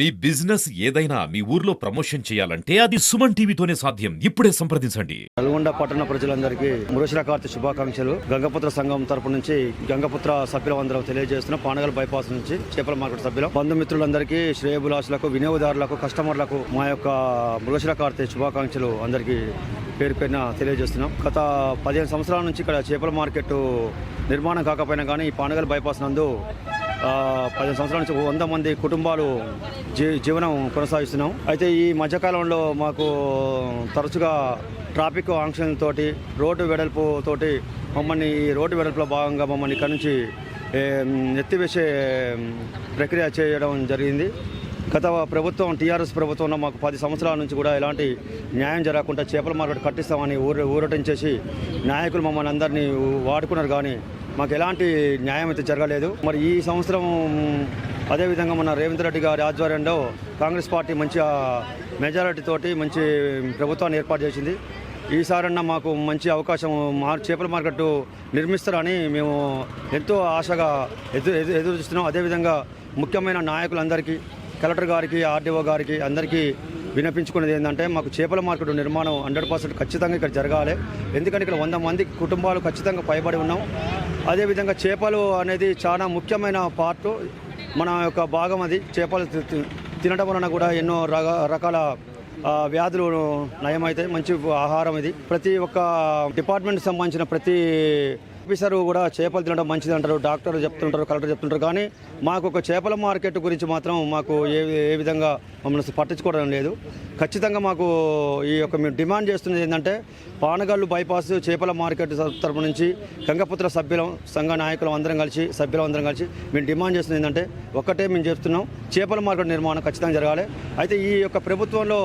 మీ business ఏదైనా మీ ఊర్లో promotion చేయాలంటే అది సుమన్ టీవీతోనే సాధ్యం. ఇప్పుడే సంప్రదించండి. నల్గొండ పట్టణ ప్రజలందరికీ మృషిర కార్తీ శుభాకాంక్షలు. గంగపుత్ర సంఘం తరపు నుంచి గంగపుత్ర సభ్యులందరం తెలియజేస్తున్న. పానగల్ బైపాస్ నుంచి చేపల మార్కెట్ సభ్యులు. బంధుమిత్రులందరికీ శ్రేయబులాసులకు వినియోగదారులకు కస్టమర్లకు మా యొక్క మృషిర కార్తీ శుభాకాంక్షలు అందరికీ పేరు పేరున తెలియజేస్తున్నాం. గత పదిహేను సంవత్సరాల నుంచి ఇక్కడ చేపల మార్కెట్ నిర్మాణం కాకపోయినా కానీ ఈ పానగల్ బైపాస్ నందు పదిహేను సంవత్సరాల నుంచి వంద మంది కుటుంబాలు జీ జీవనం కొనసాగిస్తున్నాం. అయితే ఈ మధ్యకాలంలో మాకు తరచుగా ట్రాఫిక్ ఆంక్షలతోటి రోడ్డు వెడల్పుతో మమ్మల్ని ఈ రోడ్డు వెడల్పులో భాగంగా మమ్మల్ని ఇక్కడి నుంచి ఎత్తివేసే ప్రక్రియ చేయడం జరిగింది. గత ప్రభుత్వం టీఆర్ఎస్ ప్రభుత్వంలో మాకు పది సంవత్సరాల నుంచి కూడా ఎలాంటి న్యాయం జరగకుండా చేపల మార్కెట్ కట్టిస్తామని ఊర ఊరటించేసి నాయకులు మమ్మల్ని అందరినీ వాడుకున్నారు. కానీ మాకు ఎలాంటి న్యాయం అయితే జరగలేదు. మరి ఈ సంవత్సరం అదేవిధంగా మన రేవంత్ రెడ్డి గారి ఆధ్వర్యంలో కాంగ్రెస్ పార్టీ మంచి మెజారిటీ తోటి మంచి ప్రభుత్వాన్ని ఏర్పాటు చేసింది. ఈసారన్నా మాకు మంచి అవకాశం మా చేపల మార్కెట్ నిర్మిస్తారని మేము ఎంతో ఆశగా ఎదురు ఎదురు ఎదురు చూస్తున్నాం. అదేవిధంగా ముఖ్యమైన నాయకులందరికీ కలెక్టర్ గారికి ఆర్డీఓ గారికి అందరికీ వినిపించుకునేది ఏంటంటే మాకు చేపల మార్కెట్ నిర్మాణం హండ్రెడ్ పర్సెంట్ ఖచ్చితంగా ఇక్కడ జరగాలి. ఎందుకంటే ఇక్కడ వంద మంది కుటుంబాలు ఖచ్చితంగా పైబడి ఉన్నాం. అదేవిధంగా చేపలు అనేది చాలా ముఖ్యమైన పార్ట్ మన యొక్క భాగం అది. చేపలు తి- తినడం వలన కూడా ఎన్నో రకాల వ్యాధులు నయమవుతాయి మంచి ఆహారం ఇది. ప్రతి ఒక్క డిపార్ట్మెంట్ సంబంధించిన ప్రతి ఆఫీసర్ కూడా చేపలు తినడం మంచిది అంటారు డాక్టర్ చెప్తుంటారు కలెక్టర్ చెప్తుంటారు. కానీ మాకు ఒక చేపల మార్కెట్ గురించి మాత్రం మాకు ఏ ఏ విధంగా మమ్మల్ని పట్టించుకోవడం లేదు. ఖచ్చితంగా మాకు ఈ యొక్క మేము డిమాండ్ చేస్తున్నది ఏంటంటే పానగల్లు బైపాస్ చేపల మార్కెట్ తరపు నుంచి గంగపుత్ర సభ్యులం సంఘ నాయకులం అందరం కలిసి సభ్యులం అందరం కలిసి మేము డిమాండ్ చేస్తున్నది ఏంటంటే ఒక్కటే మేము చెప్తున్నాం చేపల మార్కెట్ నిర్మాణం ఖచ్చితంగా జరగాలి. అయితే ఈ యొక్క ప్రభుత్వంలో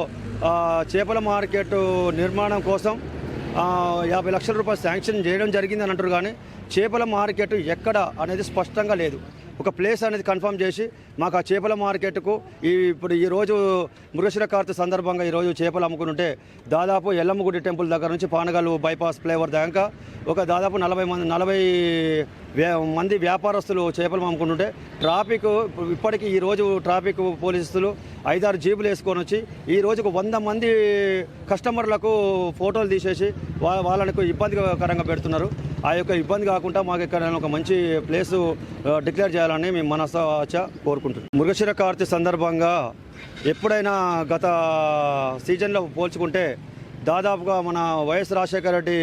చేపల మార్కెట్ నిర్మాణం కోసం యాభై లక్షల రూపాయలు శాంక్షన్ చేయడం జరిగింది అని అంటారు కానీ చేపల మార్కెట్ ఎక్కడ అనేది స్పష్టంగా లేదు. ఒక ప్లేస్ అనేది కన్ఫర్మ్ చేసి మాకు ఆ చేపల మార్కెట్కు ఈ ఇప్పుడు ఈరోజు రోజు మృగశిర సందర్భంగా ఈరోజు చేపలు అమ్ముకుంటుంటే దాదాపు ఎల్లమ్మగుడి టెంపుల్ దగ్గర నుంచి పానగల్లు బైపాస్ ఫ్లేవర్ దాకా ఒక దాదాపు నలభై మంది నలభై మంది వ్యాపారస్తులు చేపలు అమ్ముకుంటుంటే ట్రాఫిక్ ఇప్పటికీ ఈరోజు ట్రాఫిక్ పోలీసులు ఐదారు జీబులు వేసుకొని వచ్చి ఈ రోజుకు వంద మంది కస్టమర్లకు ఫోటోలు తీసేసి వాళ్ళకు ఇబ్బందికరంగా పెడుతున్నారు. ఆ యొక్క ఇబ్బంది కాకుండా మాకు ఇక్కడ ఒక మంచి ప్లేస్ డిక్లేర్ చేయాలని మేము మనసాచ కోరుకుంటున్నాం. మృగశిర కార్తీ సందర్భంగా ఎప్పుడైనా గత సీజన్లో పోల్చుకుంటే దాదాపుగా మన వైఎస్ రాజశేఖర రెడ్డి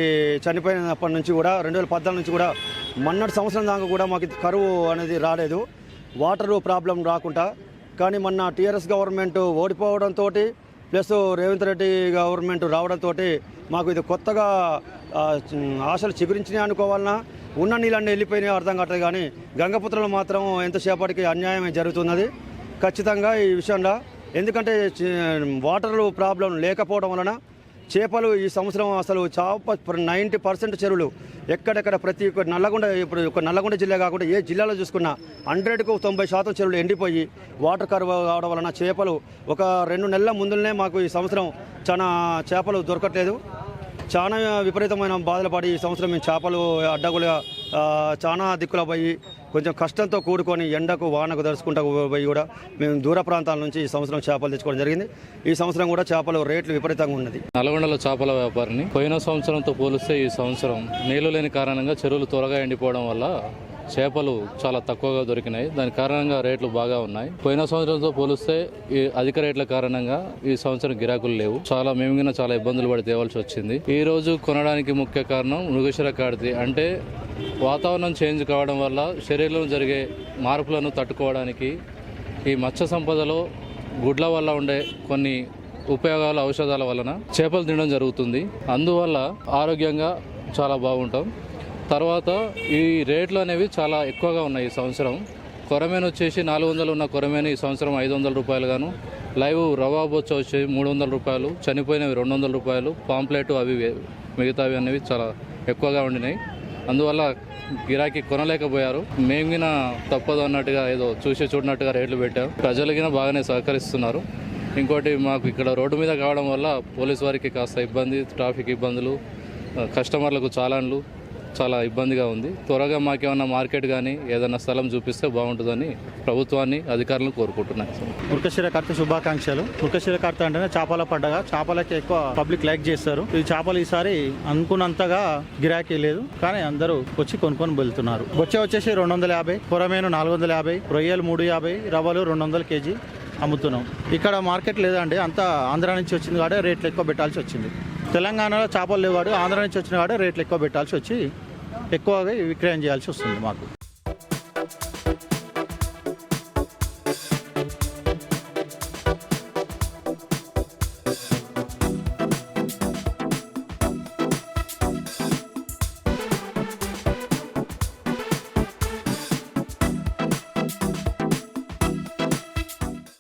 చనిపోయినప్పటి నుంచి కూడా రెండు వేల పద్నాలుగు నుంచి కూడా మొన్నటి సంవత్సరం దాకా కూడా మాకు కరువు అనేది రాలేదు. వాటర్ ప్రాబ్లం రాకుండా కానీ మొన్న టీఆర్ఎస్ గవర్నమెంట్ ఓడిపోవడంతో ప్లస్ రేవంత్ రెడ్డి గవర్నమెంట్ రావడంతో మాకు ఇది కొత్తగా ఆశలు చిగురించినాయి అనుకోవాలన్నా ఉన్న నీళ్ళన్నీ వెళ్ళిపోయినాయి అర్థం కావట్లేదు కానీ గంగపుత్రలో మాత్రం ఎంతసేపటికి అన్యాయం జరుగుతున్నది. ఖచ్చితంగా ఈ విషయంలో ఎందుకంటే వాటర్లు ప్రాబ్లం లేకపోవడం వలన చేపలు ఈ సంవత్సరం అసలు చాప నైంటీ పర్సెంట్ చెరువులు. ఎక్కడెక్కడ ప్రతి ఒక్క నల్లగొండ ఇప్పుడు ఒక నల్లగొండ జిల్లా కాకుండా ఏ జిల్లాలో చూసుకున్నా హండ్రెడ్కు తొంభై శాతం చెరువులు ఎండిపోయి వాటర్ కరువు కావడం వలన చేపలు ఒక రెండు నెలల ముందులనే మాకు ఈ సంవత్సరం చాలా చేపలు దొరకట్లేదు. చాలా విపరీతమైన బాధలు పడి ఈ సంవత్సరం మేము చేపలు అడ్డగులుగా చాలా దిక్కుల పోయి కొంచెం కష్టంతో కూడుకొని ఎండకు వానకు దరుచుకుంటూ పోయి కూడా మేము దూర ప్రాంతాల నుంచి ఈ సంవత్సరం చేపలు తెచ్చుకోవడం జరిగింది. ఈ సంవత్సరం కూడా చేపలు రేట్లు విపరీతంగా ఉన్నది. నల్గొండలో చేపల వ్యాపారిని పోయిన సంవత్సరంతో పోలిస్తే ఈ సంవత్సరం నీళ్ళు లేని కారణంగా చెరువులు త్వరగా ఎండిపోవడం వల్ల చేపలు చాలా తక్కువగా దొరికినాయి. దాని కారణంగా రేట్లు బాగా ఉన్నాయి. పోయిన సంవత్సరంతో పోలిస్తే ఈ అధిక రేట్ల కారణంగా ఈ సంవత్సరం గిరాకులు లేవు. చాలా మేము కూడా చాలా ఇబ్బందులు పడి తేవాల్సి వచ్చింది. ఈ రోజు కొనడానికి ముఖ్య కారణం మృగశిర కార్తె అంటే వాతావరణం చేంజ్ కావడం వల్ల శరీరంలో జరిగే మార్పులను తట్టుకోవడానికి ఈ మత్స్య సంపదలో గుడ్ల వల్ల ఉండే కొన్ని ఉపయోగాల ఔషధాల వలన చేపలు తినడం జరుగుతుంది. అందువల్ల ఆరోగ్యంగా చాలా బాగుంటాం. తర్వాత ఈ రేట్లు అనేవి చాలా ఎక్కువగా ఉన్నాయి ఈ సంవత్సరం. కొరమేను వచ్చేసి నాలుగు వందలు ఉన్న కొరమేను ఈ సంవత్సరం ఐదు వందల రూపాయలుగాను లైవ్ రవా బొచ్చ వచ్చి మూడు వందల రూపాయలు చనిపోయినవి రెండు వందల రూపాయలు పాంప్లెట్ అవి మిగతావి అనేవి చాలా ఎక్కువగా ఉండినాయి. అందువల్ల గిరాకీ కొనలేకపోయారు. మేము గిన తప్పదు అన్నట్టుగా ఏదో చూసి చూడనట్టుగా రేట్లు పెట్టారు ప్రజలకిన బాగానే సహకరిస్తున్నారు. ఇంకోటి మాకు ఇక్కడ రోడ్డు మీద కావడం వల్ల పోలీస్ వారికి కాస్త ఇబ్బంది ట్రాఫిక్ ఇబ్బందులు కస్టమర్లకు చాలాన్లు. చాలా ఇబ్బందిగా ఉంది. త్వరగా మాకేమన్నా మార్కెట్ కానీ ఏదైనా స్థలం చూపిస్తే బాగుంటుందని ప్రభుత్వాన్ని అధికారులను కోరుకుంటున్నాను. మృగశిర శుభాకాంక్షలు. మృగశిర కార్తె అంటేనే చేపల పండగ. చేపలకి ఎక్కువ పబ్లిక్ లైక్ చేస్తారు. ఈ చేపలు ఈసారి అనుకున్నంతగా గిరాకీ లేదు. కానీ అందరూ వచ్చి కొనుక్కొని వెళ్తున్నారు. వచ్చే వచ్చేసి రెండు వందల యాభై పొరమేను నాలుగు వందల యాభై రొయ్యలు మూడు యాభై రవ్వలు రెండు వందల కేజీ అమ్ముతున్నాం. ఇక్కడ మార్కెట్ లేదండి. అంతా ఆంధ్ర నుంచి వచ్చింది కాబట్టి రేట్లు ఎక్కువ పెట్టాల్సి వచ్చింది. తెలంగాణలో చేపలు లేవాడు ఆంధ్ర నుంచి వచ్చిన వాడు రేట్లు ఎక్కువ పెట్టాల్సి వచ్చి ఎక్కువగా విక్రయం చేయాల్సి వస్తుంది మాకు.